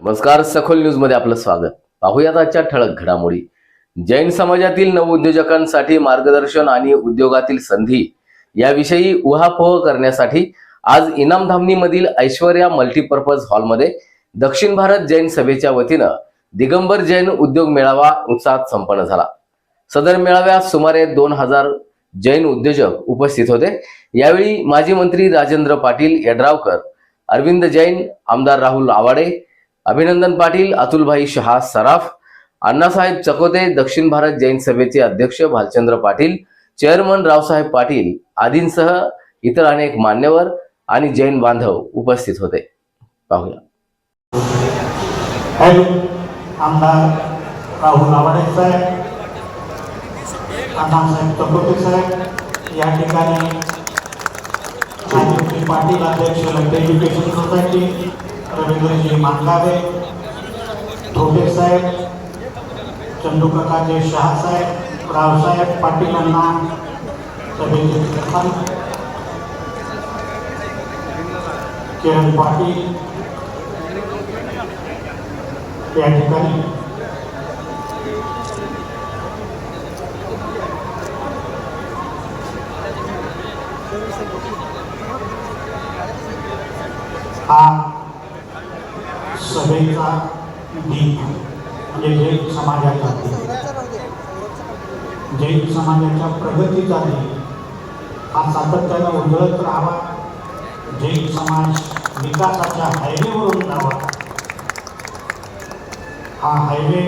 नमस्कार सखोल न्यूजमध्ये आपलं स्वागत. पाहूयात आजच्या ठळक घडामोडी. जैन समाजातील नवउद्योजकांसाठी मार्गदर्शन आणि उद्योगातील संधी याविषयी उहापोह करण्यासाठी आज इनामधामणीमधील ऐश्वर्या मल्टीपर्पज हॉलमध्ये दक्षिण भारत जैन सभेच्या वतीनं दिगंबर जैन उद्योग मेळावा उत्साहात संपन्न झाला. सदर मेळाव्यात सुमारे दोन हजार जैन उद्योजक उपस्थित होते. यावेळी माजी मंत्री राजेंद्र पाटील यड्रावकर अरविंद जैन आमदार राहुल आवाडे अभिनंदन पाटील अतुलभाई शहा सराफ अण्णासाहेब चकोते दक्षिण भारत जैन सभेचे अध्यक्ष भालचंद्र पाटील चेअरमन रावसाहेब पाटील आदींसह इतर अनेक मान्यवर आणि जैन बांधव उपस्थित होते. पाहूया. आमदार राहुल आवाडे साहेब अण्णासाहेब चकोते साहेब या ठिकाणी पाटील अध्यक्ष एज्युकेशन सोसायटी रवींद्रजी मानगावे धोबे साहेब, चंदूकाकाचे शहा साहेब रावसाहेब पाटील अण्णा, सभेचे चेअरमन किरण पाटील, या सभेचा दीप म्हणजे जैन समाजाचा दीप जैन समाजाच्या प्रगतीचा दीप हा सातत्यानं उजळत राहावा. जैन समाज विकासाच्या हायवेवरून जावा. हा हायवे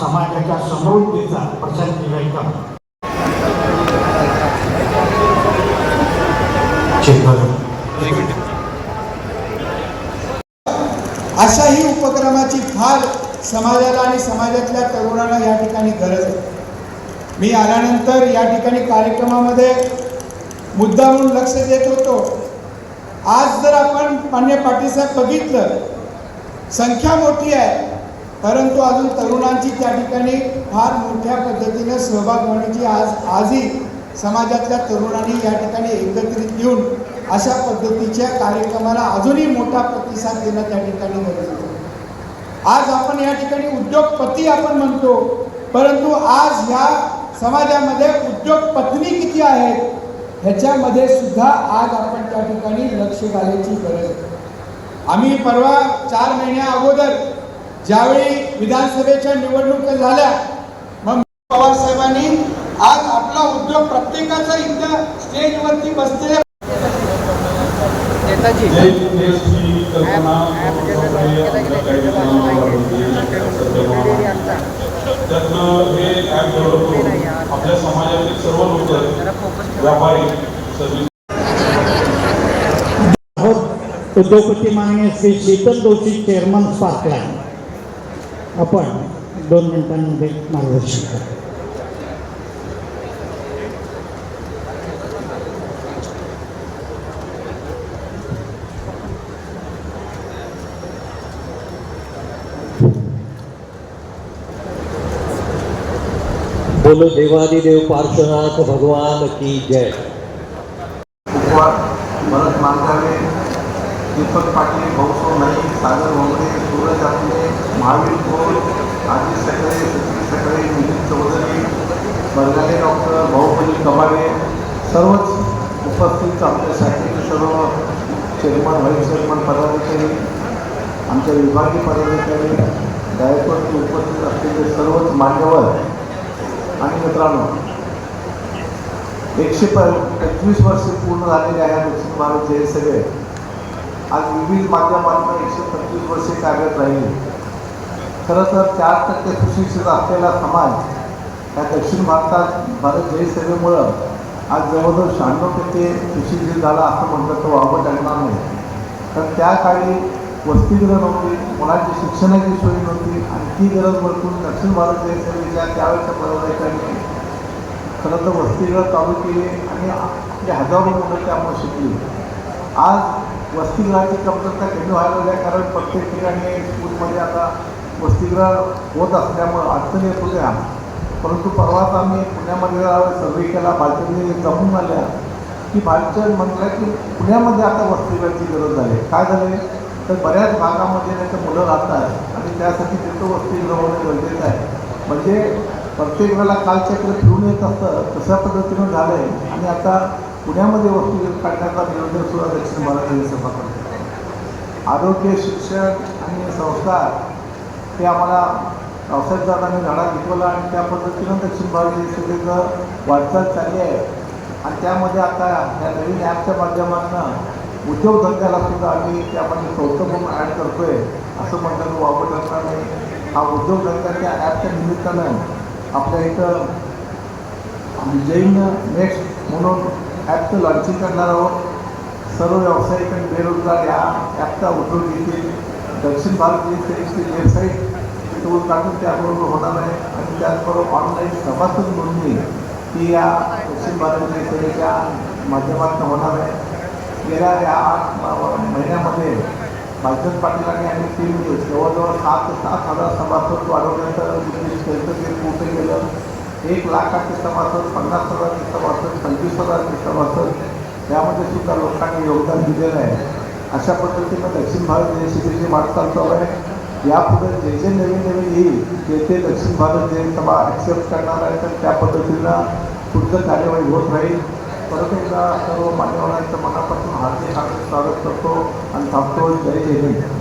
समाजाच्या समृद्धीचा प्रचार केला अशाही उपक्रमाची फार समाजाला आणि समाजातल्या तरुणांना या ठिकाणी गरज आहे. मी आल्यानंतर या ठिकाणी कार्यक्रमामध्ये मुद्दा म्हणून लक्ष देत होतो. आज जर आपण मान्य पाटीलसाहेब बघितलं संख्या मोठी आहे परंतु अजून तरुणांची त्या ठिकाणी फार मोठ्या पद्धतीने सहभाग होण्याची आज आजही समाजातल्या तरुणांनी या ठिकाणी एकत्रित येऊन अशा पद्धतीच्या कार्यक्रमाला अजूनही मोठा प्रतिसाद देणं त्या ठिकाणी गरजेचं आज आपण या ठिकाणी उद्योगपती आपण म्हणतो परंतु आज ह्या समाजामध्ये उद्योगपत्नी किती आहेत ह्याच्यामध्ये सुद्धा आज आपण त्या ठिकाणी लक्ष घालायची गरज आहे. आम्ही परवा चार महिन्या अगोदर ज्यावेळी विधानसभेच्या निवडणुका झाल्या मग पवार साहेबांनी आज आपला उद्योग प्रत्येकाचा इथं स्टेजवरती बसलेल्या नेताजी. आपल्या समाजातील सर्व लोक व्यापारी उद्योगपती माननीय श्री शीतल जोशी चेअरमन स्पार्कलाईन आपण दोन मिनिटांमध्ये मार्गदर्शन करा. बोलो देवादिदेव पार्श्वनाथ भगवान की जय। भरत मांगावे दीपक पाटील भाऊसो नाईक सागर वंगरे सूरज आपले महावीर कोल आजी सकळे सुधीर सकळे मिलिंद चौधरी बंगाले डॉक्टर भाऊबली कमाडे सर्वच उपस्थित आमच्यासाठी सर्व चेअरमन व्हाईस चेअरमन पदाधिकारी आमच्या विभागीय पदाधिकारी गायकवाडचे उपस्थित असलेले सर्वच मान्यवर आणि मित्रांनो एकशे प पंचवीस वर्षे पूर्ण झालेले आहे दक्षिण भारत हे सगळे. आज विविध माध्यमातून एकशे पंचवीस वर्षे कार्यरत राहिले. खरं तर चार टक्के सुशिक्षित असलेला समाज या दक्षिण भारतात भारत जय सेवेमुळं आज जवळजवळ शहाण्णव टक्के सुशिक्षित झाला असं म्हटलं तर वावं टाकणार नाही. तर त्या काळी वसतिगृह नव्हती मुलांची शिक्षणाची सोय नव्हती आणि ती गरज ओळखून दक्षिण भारत जय विचार त्यावेळेच्या पदाधिकाऱ्यांनी खरं तर वसतिगृह चालू केली आणि आपले हजारो मुलं त्यामुळे शिकली. आज वसतिगृहाची कमतरता कमी व्हायला लागली आहे कारण प्रत्येक ठिकाणी स्कूलमध्ये आता वसतिगृह होत असल्यामुळं अडचणी येत होत्या. परंतु परवाच आम्ही पुण्यामध्ये सर्वे केला बालचंदी जमून आल्या की बालचंद म्हटलं की पुण्यामध्ये आता वसतिगृहाची गरज झाली काय झाले तर बऱ्याच भागामध्ये त्याचं मुलं राहतात आणि त्यासाठी तिथं वस्ती होणं गरजेचं आहे. म्हणजे प्रत्येक वेळेला कालचक्र फिरून येत असतं तशा पद्धतीनं झालं आहे आणि आता पुण्यामध्ये वस्तीगृह काढण्याचा नियोजन सुद्धा दक्षिण भारत सभा करते आरोग्य शिक्षण आणि संस्कार हे आम्हाला रावसाहेबदादांनी धडा घेतवला आणि त्या पद्धतीनं दक्षिण भारत सभेचं वाटचाल चालली आहे. आणि त्यामध्ये आता या नवीन ॲपच्या माध्यमातून उद्योगधंद्याला सुद्धा आम्ही त्यामध्ये चौथं म्हणून ॲड करतोय असं म्हणताना वापर असणार नाही. हा उद्योगधंद्याच्या ॲपच्या निमित्तानं आपल्या इथं जैन नेक्स्ट म्हणून ॲपचं लॉन्चिंग करणार आहोत. सर्व व्यावसायिक आणि बेरोजगार या ॲपचा उद्योग घेतील दक्षिण भारत सेवेची वेबसाईट तिथं उद्घाटन त्याबरोबर होणार आहे. आणि त्याचबरोबर ऑनलाईन सभासद नोंदणी ही या दक्षिण भारत सेवेच्या माध्यमातून होणार आहे. गेल्या या आठ महिन्यामध्ये भाजप पाटीलांनी आम्ही तीन दिवस जवळजवळ सात ते सात हजार सभासद वाढवण्याचं उद्देश त्यांचं ते पूर्ण केलं एक लाखाचे सभासद पन्नास हजारचे सभासद पंचवीस हजारचे सभासद यामध्ये सुद्धा लोकांनी योगदान दिलेलं आहे. अशा पद्धतीनं दक्षिण भारत देशाची वाटचाल चालू आहे. यापुढे जे जे नवीन नवीन येईल ते ते दक्षिण भारत जे सभा ॲक्सेप्ट करणार आहे. तर त्या पद्धतीनं पुढचं कार्यवाही होत राहील. परत एकदा सर्व मान्यवरांचं मनापासून हार्दिक हार्दिक स्वागत करतो आणि थांबतो. जय जय हिंद.